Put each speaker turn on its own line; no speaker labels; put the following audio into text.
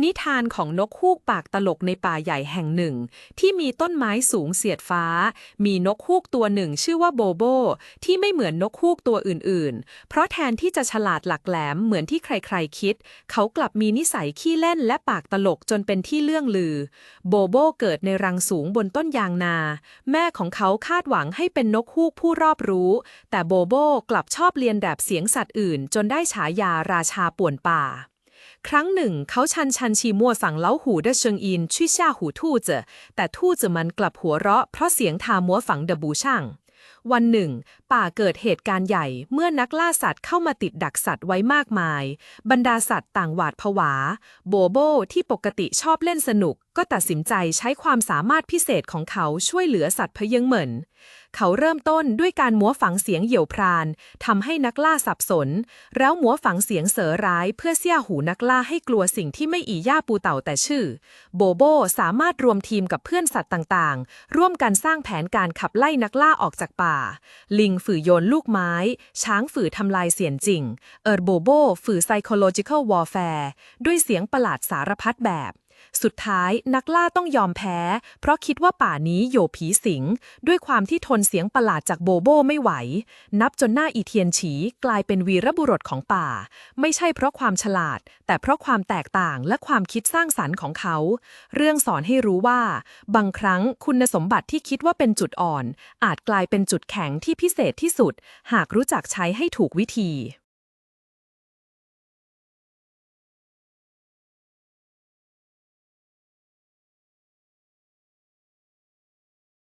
นิทานของนกฮูกปากตลกในป่าใหญ่แห่งหนึ่ง ที่มีต้นไม้สูงเสียดฟ้า มีนกฮูกตัวหนึ่งชื่อว่าโบโบ ที่ไม่เหมือนนกฮูกตัวอื่นๆ เพราะแทนที่จะฉลาดหลักแหลมเหมือนที่ใครๆคิด เขากลับมีนิสัยขี้เล่นและปากตลกจนเป็นที่เลื่องลือ โบโบเกิดในรังสูงบนต้นยางนา แม่ของเขาคาดหวังให้เป็นนกฮูกผู้รอบรู้ แต่โบโบกลับชอบเลียนแบบเสียงสัตว์อื่น จนได้ฉายาราชาป่วนป่า ครั้งหนึ่ง เขาชันชันชีมัวสั่งเล้าหูเดเชิงอินช่วยช่าหูทู่เจอแต่ทู่เจอมันกลับหัวเราะเพราะเสียงทามัวฝังเดบูช่าง วันหนึ่ง ป่าเกิดเหตุการณ์ใหญ่เมื่อนักล่าสัตว์เข้ามาติดดักสัตว์ไว้มากมาย บรรดาสัตว์ต่างหวาดผวา โบโบที่ปกติชอบเล่นสนุก ก็ตัดสินใจใช้ความสามารถพิเศษของเขาช่วยเหลือสัตว์พะเยงเหมิน เขาเริ่มต้นด้วยการมัวฝังเสียงเหยี่ยวพรานทำให้นักล่าสับสน แล้วมัวฝังเสียงเสือร้ายเพื่อเสี้ยหูนักล่าให้กลัวสิ่งที่ไม่อีย่าปูเต่าแต่ชื่อ โบโบสามารถรวมทีมกับเพื่อนสัตว์ต่างๆ ร่วมกันสร้างแผนการขับไล่นักล่าออกจากป่า ลิงฝือโยนลูกไม้ ช้างฝือทำลายเสียนจริง เอิร์โบโบฝือ psychological warfare ด้วยเสียงประหลาดสารพัดแบบ สุดท้ายนักล่าต้องยอมแพ้ เพราะคิดว่าป่านี้โยผีสิง ด้วยความที่ทนเสียงประหลาดจากโบโบไม่ไหว นับจนหน้าอีเทียนฉีกลายเป็นวีรบุรุษของป่า ไม่ใช่เพราะความฉลาด แต่เพราะความแตกต่างและความคิดสร้างสรรค์ของเขา เรื่องสอนให้รู้ว่า บางครั้งคุณสมบัติที่คิดว่าเป็นจุดอ่อน อาจกลายเป็นจุดแข็งที่พิเศษที่สุด หากรู้จักใช้ให้ถูกวิธี